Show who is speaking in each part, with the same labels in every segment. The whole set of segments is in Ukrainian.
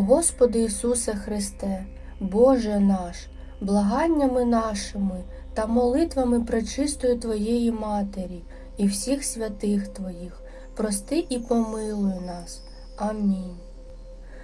Speaker 1: Господи Ісусе Христе, Боже наш, благаннями нашими та молитвами пречистої Твоєї Матері і всіх святих Твоїх, прости і помилуй нас. Амінь.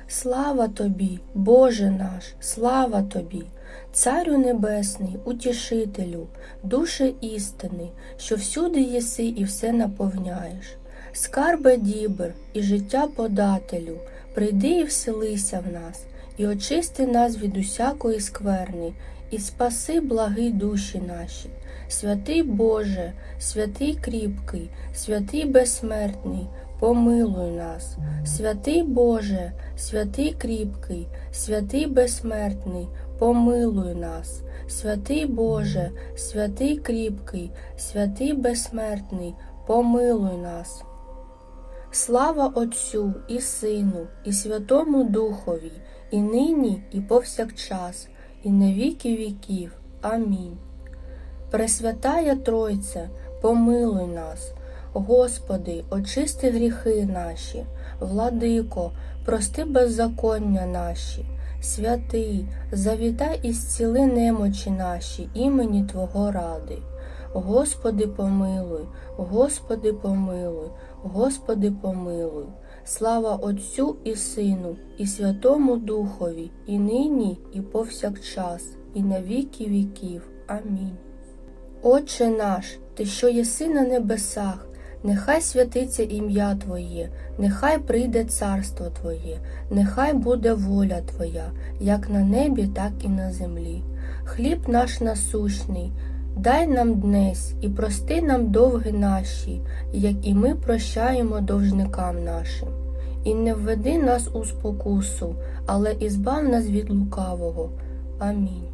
Speaker 1: Слава Тобі, Боже наш, слава Тобі, Царю Небесний, Утішителю, душе істини, що всюди єси і все наповняєш. Скарбе дібр і життя подателю, прийди і вселися в нас, і очисти нас від усякої скверни, і спаси благи душі наші. Святий Боже, святий кріпкий, святий безсмертний, помилуй нас. Святий Боже, святий кріпкий, святий безсмертний, помилуй нас. Святий Боже, святий кріпкий, святий безсмертний, помилуй нас. Слава Отцю і Сину, і Святому Духові, і нині, і повсякчас, і на віки віків. Амінь. Пресвятая Тройце, помилуй нас, Господи, очисти гріхи наші, владико, прости беззаконня наші, святий, завітай і зціли немочі наші імені Твого ради. Господи, помилуй, Господи, помилуй, Господи, помилуй. Слава Отцю і Сину, і Святому Духові, і нині, і повсякчас, і на віки віків. Амінь. Отче наш, Ти, що єси на небесах, нехай святиться ім'я Твоє, нехай прийде царство Твоє, нехай буде воля Твоя, як на небі, так і на землі. Хліб наш насущний, дай нам днес і прости нам довги наші, як і ми прощаємо довжникам нашим. І не введи нас у спокусу, але ізбав нас від лукавого. Амінь.